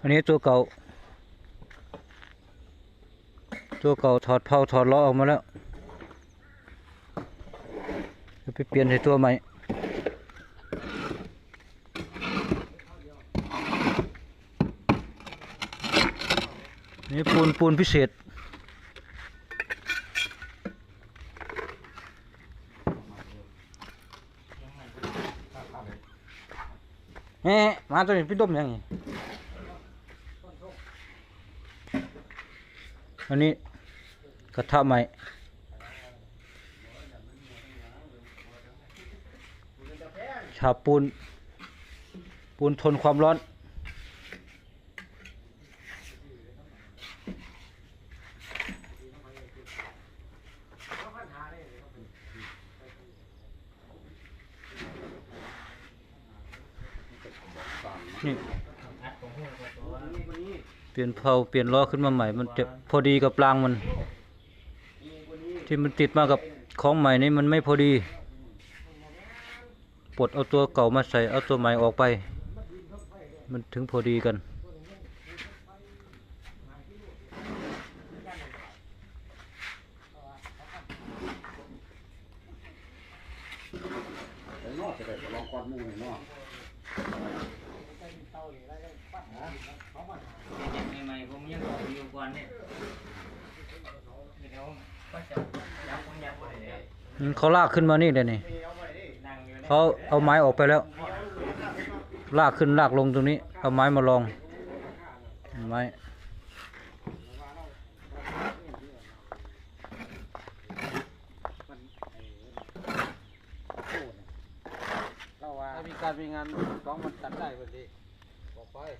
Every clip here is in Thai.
อันนี้ตัวเก่า ตัวเก่าถอดเผาถอดล้อออกมาแล้วจะไปเปลี่ยนให้ตัวใหม่นี่ปูนปูนพิเศษเฮ้มาตัวนี้พี่ดมยังไง อันนี้กระทะใหม่ฉาบปูน ปูนทนความร้อน นี่ เปลี่ยนเพลาเปลี่ยนล้อขึ้นมาใหม่ มันจะพอดีกับรางมัน ที่มันติดมากับของใหม่นี่มันไม่พอดี ปลดเอาตัวเก่ามาใส่เอาตัวใหม่ออกไป มันถึงพอดีกันนอกจะได้ลองก้อนมูนี่เนาะ ใหม่ๆผมยังบอกอยู่ก่อนเนี่ยเดี๋ยวก็จะยับผมยับไปเลยอืมเขาลากขึ้นมานี่เลยนี่นั่งอยู่ในเขาเอาไม้ออกไปแล้ว ลากขึ้นลากลงตรงนี้ เอาไม้มาลองไม้เราว่าถ้ามีการมีงานของมันตัดได้พอดี บอกไป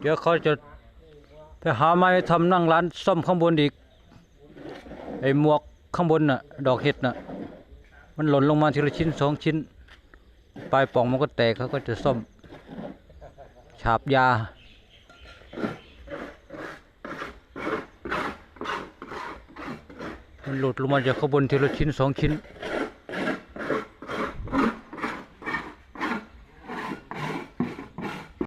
เดี๋ยวเขาจะไปหาไม้ทำนั่งร้านซ่อมข้างบนอีก ไอ้หมวกข้างบนน่ะ ดอกเห็ดน่ะ มันหล่นลงมาทีละชิ้นสองชิ้น ปลายป่องมันก็แตกเขาก็จะซ่อม ฉาบยา มันหลุดลงมาจากข้างบนทีละชิ้นสองชิ้น